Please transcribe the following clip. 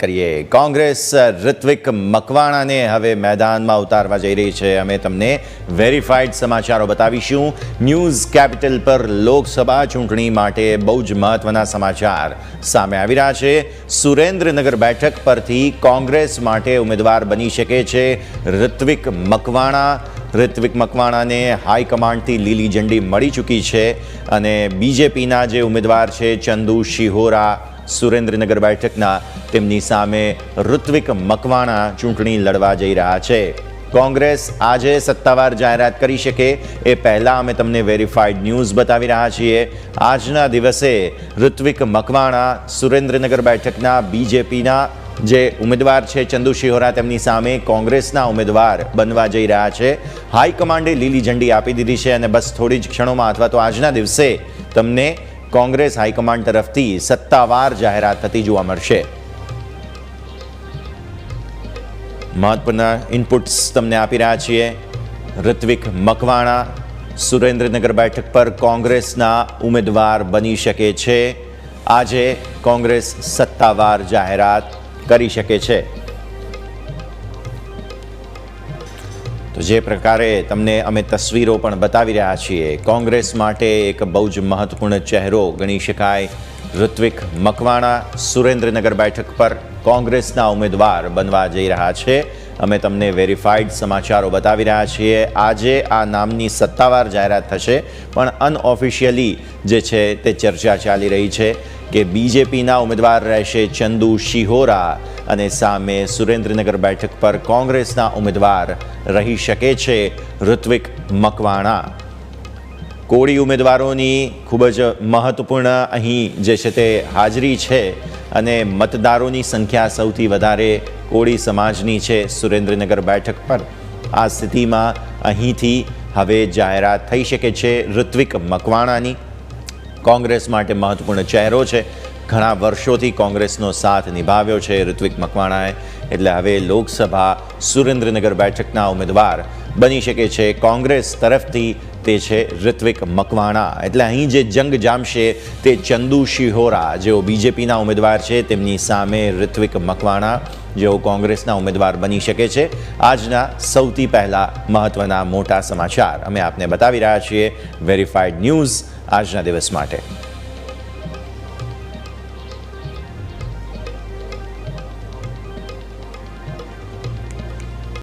કરીએ. કોંગ્રેસ ઋત્વિક મકવાણાને હવે મેદાનમાં ઉતારવા જઈ રહી છે. અમે તમને વેરીફાઈડ સમાચારો બતાવીશું. ન્યૂઝ કેપિટલ પર લોકસભા ચૂંટણી માટે બહુ જ મહત્વના સમાચાર સામે આવી રહ્યા છે. સુરેન્દ્રનગર બેઠક પરથી કોંગ્રેસ માટે ઉમેદવાર બની શકે છે ઋત્વિક મકવાણા. ઋત્વિક મકવાણાને હાઈકમાન્ડથી લીલી ઝંડી મળી ચૂકી છે અને બીજેપીના જે ઉમેદવાર છે ચંદુ શિહોરા સુરેન્દ્રનગર બેઠકના તેમની સામે ઋત્વિક મકવાણા ચૂંટણી લડવા જઈ રહ્યા છે. કોંગ્રેસ આજે સત્તાવાર જાહેરાત કરી શકે એ પહેલાં અમે તમને વેરીફાઈડ ન્યૂઝ બતાવી રહ્યા છીએ. આજના દિવસે ઋત્વિક મકવાણા સુરેન્દ્રનગર બેઠકના બીજેપીના જે ઉમેદવાર છે ચંદુ શિહોરા તેમની સામે કોંગ્રેસના ઉમેદવાર બનવા જઈ રહ્યા છે. હાઈકમાન્ડે લીલી ઝંડી આપી દીધી છે અને બસ થોડી જ ક્ષણોમાં અથવા તો આજના દિવસે તમને કોંગ્રેસ હાઈકમાન્ડ તરફથી સત્તાવાર જાહેરાત થતી જોવા મળશે. મહત્વના ઇનપુટ્સ તમને આપી રહ્યા છીએ. ઋત્વિક મકવાણા, સુરેન્દ્રનગર બેઠક પર કોંગ્રેસના ઉમેદવાર બની શકે છે. આજે કોંગ્રેસ સત્તાવાર જાહેરાત કરી શકે છે. તો જે પ્રકારે તમને અમે તસવીરો પણ બતાવી રહ્યા છીએ, કોંગ્રેસ માટે એક બહુ જ મહત્વપૂર્ણ ચહેરો ગણી શકાય. ઋત્વિક મકવાણા, સુરેન્દ્રનગર બેઠક પર કોંગ્રેસના ઉમેદવાર બનવા જઈ રહ્યા છે. અમે તમને વેરીફાઈડ સમાચારો બતાવી રહ્યા છીએ. આજે આ નામની સત્તાવાર જાહેરાત થશે, પણ અનઓફિશિયલી જે છે તે ચર્ચા ચાલી રહી છે. કે બીજેપીના ઉમેદવાર રહેશે ચંદુ શિહોરા અને સામે સુરેન્દ્રનગર બેઠક પર કોંગ્રેસના ઉમેદવાર રહી શકે છે ઋત્વિક મકવાણા. કોળી ઉમેદવારોની ખૂબ જ મહત્વપૂર્ણ અહીં જે છે તે હાજરી છે અને મતદારોની સંખ્યા સૌથી વધારે કોળી સમાજની છે સુરેન્દ્રનગર બેઠક પર. આ સ્થિતિમાં અહીંથી હવે જાહેરાત થઈ શકે છે ઋત્વિક મકવાણાની. કોંગ્રેસ માટે મહત્વપૂર્ણ ચહેરો છે. ઘણા વર્ષોથી કોંગ્રેસનો સાથ નિભાવ્યો છે ઋત્વિક મકવાણાએ. એટલે હવે લોકસભા સુરેન્દ્રનગર બેઠકના ઉમેદવાર બની શકે છે કોંગ્રેસ તરફથી. તે છે ઋત્વિક મકવાણા. એટલે અહીં જે જંગ જામશે તે ચંદુ શિહોરા, જેઓ બીજેપીના ઉમેદવાર છે, તેમની સામે ઋત્વિક મકવાણા, જેઓ કોંગ્રેસના ઉમેદવાર બની શકે છે. આજના સૌથી પહેલા મહત્વના મોટા સમાચાર અમે આપને બતાવી રહ્યા છીએ. વેરીફાઈડ ન્યૂઝ આજના દિવસ માટે.